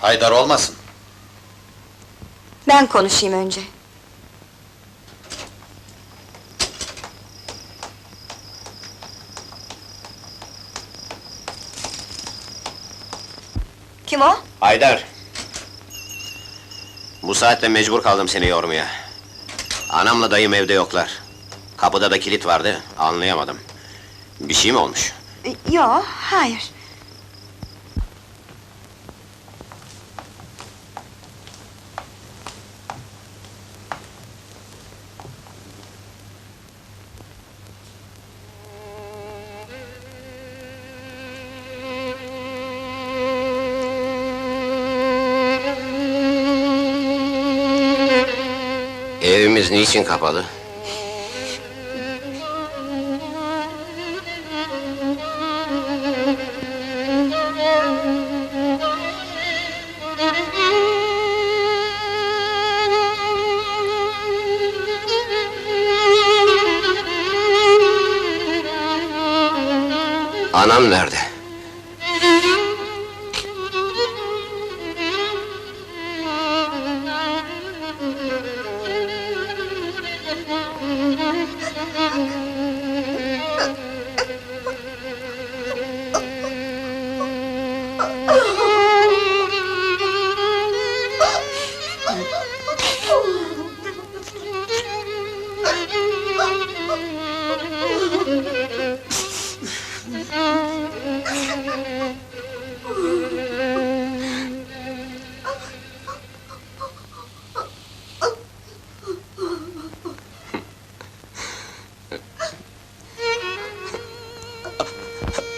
Haydar olmasın. Ben konuşayım önce. Kim o? Haydar. Bu saatte mecbur kaldım seni yormaya. Anamla dayım evde yoklar. Kapıda da kilit vardı, anlayamadım. Bir şey mi olmuş? Yo, hayır. Evimiz niçin kapalı? Anam nerede?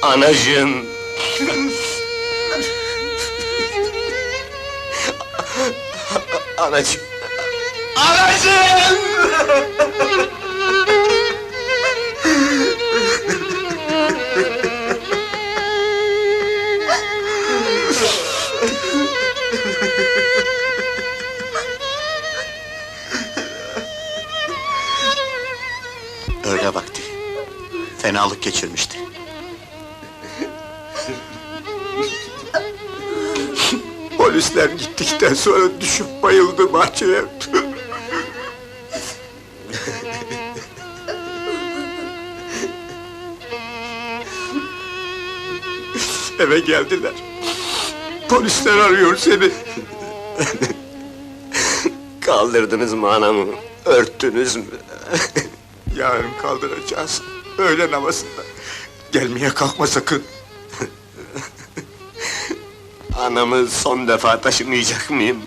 Anacığım! Anacığım! Anacığım! Öğle vakti. Fenalık geçirmişti. Polisler gittikten sonra düşüp bayıldı bahçeye. Eve geldiler. Polisler arıyor seni. Kaldırdınız mı anamı? Örttünüz mü? Yarın kaldıracağız. Öğle namazında. Gelmeye kalkma sakın. Anamı son defa taşımayacak mıyım?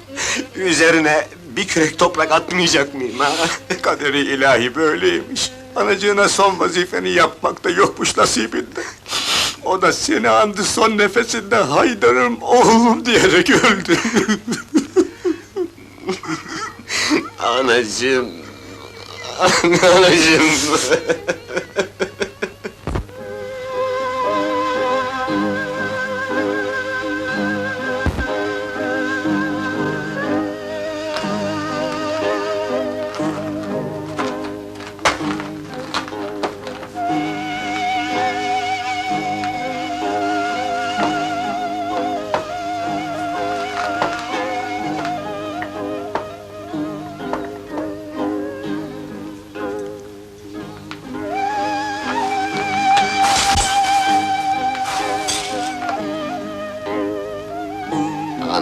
Üzerine bir kürek toprak atmayacak mıyım ha? Kaderi ilahi böyleymiş. Anacığına son vazifeni yapmak da yokmuş nasibinde. O da seni andı son nefesinde haydarım oğlum diyerek öldü. Anacığım... Anacığım...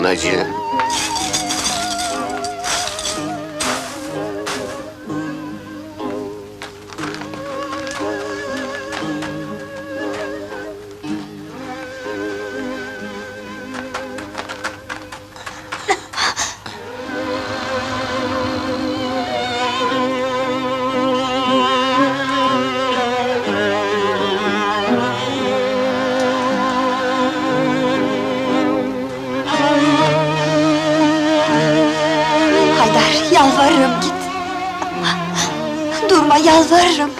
Anacığım... Haydar, yalvarırım git. Durma, yalvarırım.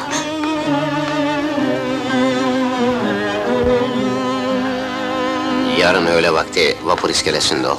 Yarın öğle vakti vapur iskelesinde ol.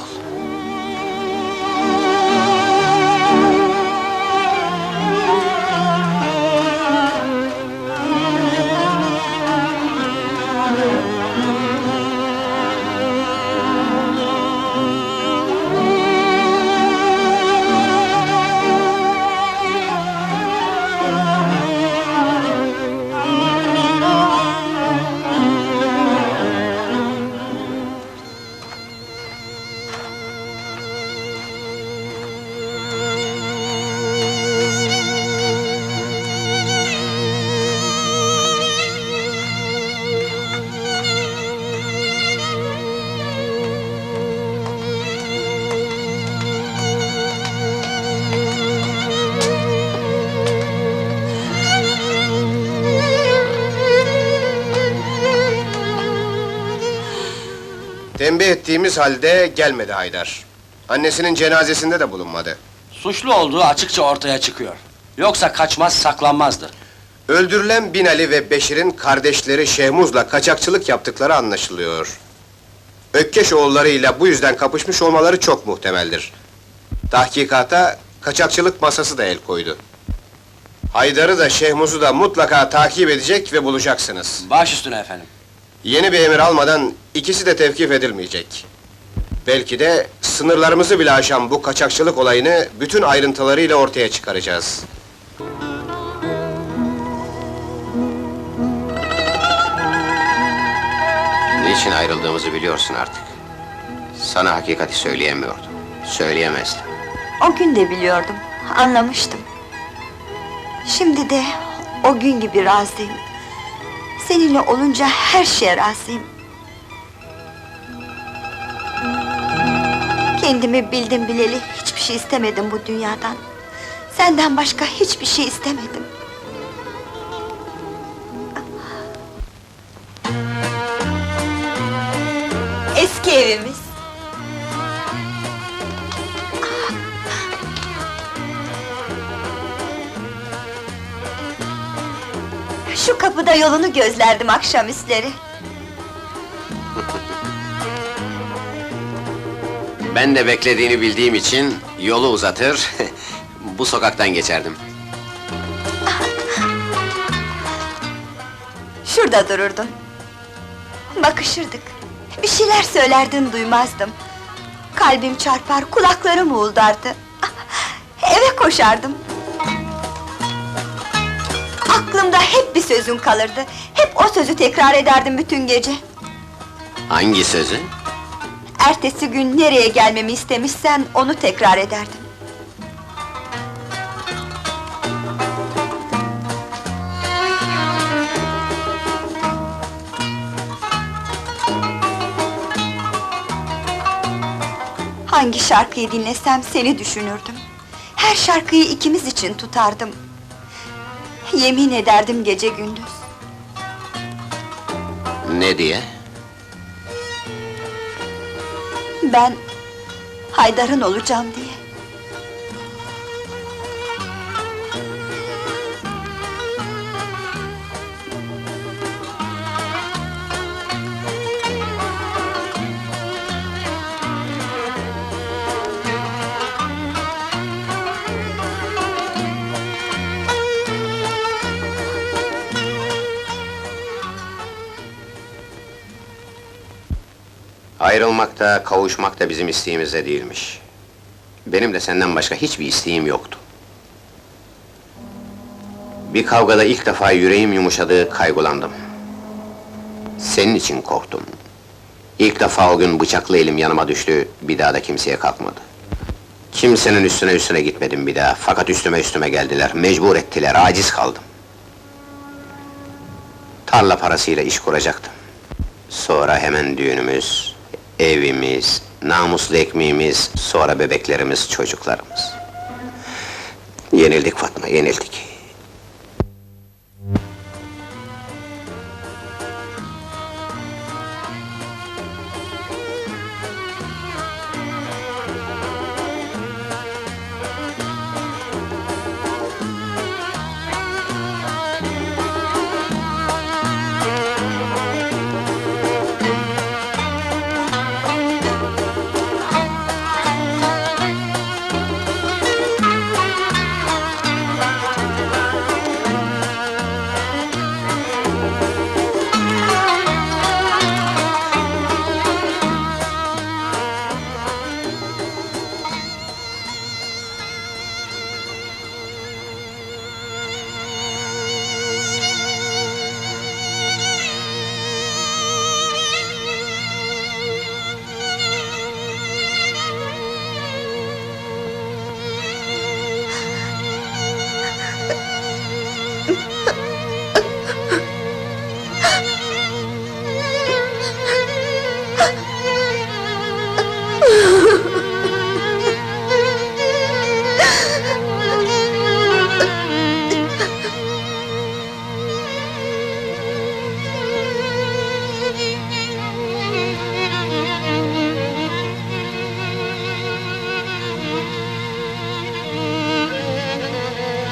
Tembih ettiğimiz halde gelmedi Haydar. Annesinin cenazesinde de bulunmadı. Suçlu olduğu açıkça ortaya çıkıyor. Yoksa kaçmaz, saklanmazdı. Öldürülen Binali ve Beşir'in kardeşleri Şehmuz'la kaçakçılık yaptıkları anlaşılıyor. Ökkeş oğullarıyla bu yüzden kapışmış olmaları çok muhtemeldir. Tahkikata kaçakçılık masası da el koydu. Haydar'ı da Şehmuz'u da mutlaka takip edecek ve bulacaksınız. Baş üstüne efendim. Yeni bir emir almadan ikisi de tevkif edilmeyecek. Belki de sınırlarımızı bile aşan bu kaçakçılık olayını bütün ayrıntılarıyla ortaya çıkaracağız. Niçin ayrıldığımızı biliyorsun artık. Sana hakikati söyleyemiyordum. Söyleyemezdim. O gün de biliyordum, anlamıştım. Şimdi de o gün gibi razıyım. Seninle olunca her şeye razıyım. Kendimi bildim bileli hiçbir şey istemedim bu dünyadan. Senden başka hiçbir şey istemedim. Eski evimiz. Şu kapıda yolunu gözlerdim akşamüstleri. Ben de beklediğini bildiğim için yolu uzatır, bu sokaktan geçerdim. Şurada dururdun. Bakışırdık. Bir şeyler söylerdin duymazdım. Kalbim çarpar, kulaklarım uğuldardı. Eve koşardım. Aklımda hep bir sözün kalırdı. Hep o sözü tekrar ederdim bütün gece. Hangi sözü? Ertesi gün nereye gelmemi istemişsen onu tekrar ederdim. Hangi şarkıyı dinlesem seni düşünürdüm. Her şarkıyı ikimiz için tutardım. Yemin ederdim gece gündüz. Ne diye? Ben Haydar'ın olacağım diye. Ayrılmak da, kavuşmak da bizim isteğimizde değilmiş. Benim de senden başka hiçbir isteğim yoktu. Bir kavgada ilk defa yüreğim yumuşadı, kaygılandım. Senin için korktum. İlk defa o gün bıçaklı elim yanıma düştü, bir daha da kimseye kalkmadı. Kimsenin üstüne üstüne gitmedim bir daha, fakat üstüme üstüme geldiler, mecbur ettiler, aciz kaldım. Tarla parasıyla iş kuracaktım. Sonra hemen düğünümüz, evimiz, namuslu ekmeğimiz, sonra bebeklerimiz, çocuklarımız. Yenildik Fatma, yenildik.